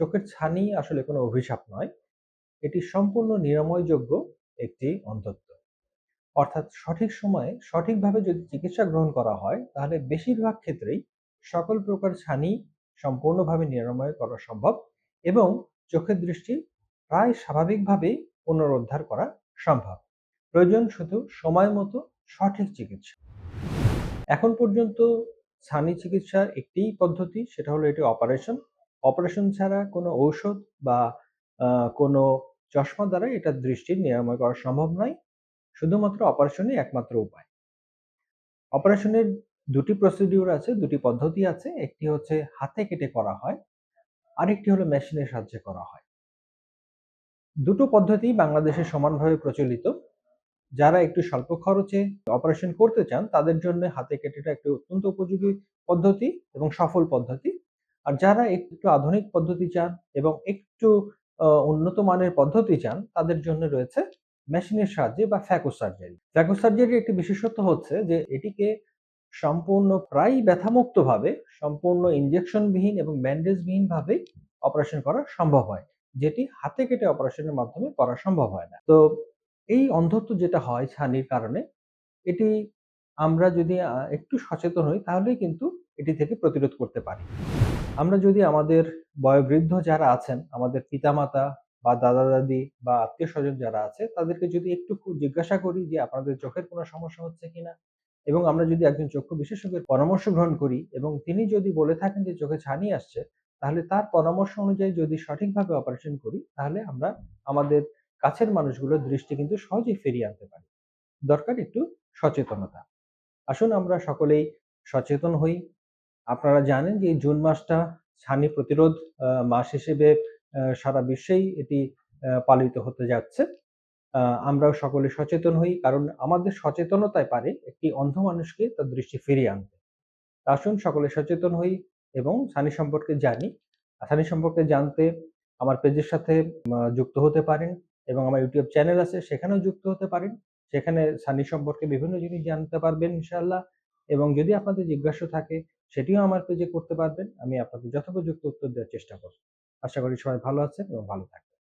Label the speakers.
Speaker 1: চোখের ছানি আসলে কোনো অভিশাপ নয়। এটি সম্পূর্ণ নিরাময়যোগ্য একটি অন্ধত্ব অর্থাৎ সঠিক সময়ে সঠিকভাবে যদি চিকিৎসা গ্রহণ করা হয়, তাহলে বেশিরভাগ ক্ষেত্রেই সকল প্রকার ছানি সম্পূর্ণভাবে নিরাময় করা সম্ভব এবং চোখের দৃষ্টি প্রায় স্বাভাবিকভাবেই পুনরুদ্ধার করা সম্ভব। প্রয়োজন শুধু সময় মতো সঠিক চিকিৎসা। এখন পর্যন্ত ছানি চিকিৎসার একটিই পদ্ধতি, সেটা হলো এটি অপারেশন। অপারেশন ছাড়া কোনো ঔষধ বা কোনো চশমা দ্বারা এটা দৃষ্টির নিরাময় করা সম্ভব নয়। শুধুমাত্র অপারেশনই একমাত্র উপায়। অপারেশনের দুটি প্রসিডিউর আছে, দুটি পদ্ধতি আছে। একটি হচ্ছে হাতে কেটে করা হয়, আরেকটি হলো মেশিনের সাহায্যে করা হয়। দুটো পদ্ধতি বাংলাদেশে সমানভাবে প্রচলিত। যারা একটু স্বল্প খরচে অপারেশন করতে চান, তাদের জন্য হাতে কেটেটা একটি অত্যন্ত উপযোগী পদ্ধতি এবং সফল পদ্ধতি। আর যারা একটু আধুনিক পদ্ধতি চান এবং একটু উন্নত মানের পদ্ধতি চান, তাদের জন্য রয়েছে মেশিনের সাহায্যে বা ফ্যাকো সার্জারি। ফ্যাকো সার্জারির একটি বিশেষত্ব হচ্ছে যে, এটিকে সম্পূর্ণ প্রায় ব্যথামুক্তভাবে, সম্পূর্ণ ইঞ্জেকশনবিহীন এবং ব্যান্ডেজবিহীনভাবে অপারেশন করা সম্ভব হয়, যেটি হাতে কেটে অপারেশনের মাধ্যমে করা সম্ভব হয় না। তো এই অন্ধত্ব যেটা হয় ছানির কারণে, এটি আমরা যদি একটু সচেতন হই, তাহলেই কিন্তু এটি থেকে প্রতিরোধ করতে পারি। আমরা যদি আমাদের বয়োবৃদ্ধ যারা আছেন, আমাদের পিতামাতা বা দাদা দাদি বা আত্মীয় স্বজন যারা আছে, তাদেরকে যদি একটু জিজ্ঞাসা করি যে আপনাদের চোখের কোনো সমস্যা হচ্ছে কিনা? এবং আমরা যদি একজন চক্ষু বিশেষজ্ঞের পরামর্শ গ্রহণ করি এবং তিনি যদি বলে থাকেন যে চোখে ছানি আসছে, তাহলে তার পরামর্শ অনুযায়ী যদি সঠিকভাবে অপারেশন করি, তাহলে আমরা আমাদের কাছের মানুষগুলোর দৃষ্টি কিন্তু সহজেই ফিরিয়ে আনতে পারি। দরকার একটু সচেতনতা। আসুন আমরা সকলেই সচেতন হই আপনারা জানেন যে জুন মাসটা ছানি প্রতিরোধ মাস হিসেবে সারা বিশ্বেই এটি পালিত হতে যাচ্ছে। আমরাও সকলে সচেতন হই, কারণ আমাদের সচেতনতায় পারে একটি অন্ধ মানুষকে তার দৃষ্টি ফিরিয়ে আনতে। আসুন সকলে সচেতন হই এবং ছানি সম্পর্কে জানি। ছানি সম্পর্কে জানতে আমার পেজের সাথে যুক্ত হতে পারেন এবং আমার ইউটিউব চ্যানেল আছে, সেখানেও যুক্ত হতে পারেন। সেখানে সানি সম্পর্কে বিভিন্ন জিনিস জানতে পারবেন ইনশাল্লাহ এবং যদি আপনাদের জিজ্ঞাসা থাকে সেটিও আমার পেজে করতে পারবেন। আমি আপনাদের যথোপযুক্ত উত্তর দেওয়ার চেষ্টা করব। আশা করি সবাই ভালো আছেন এবং ভালো থাকবেন।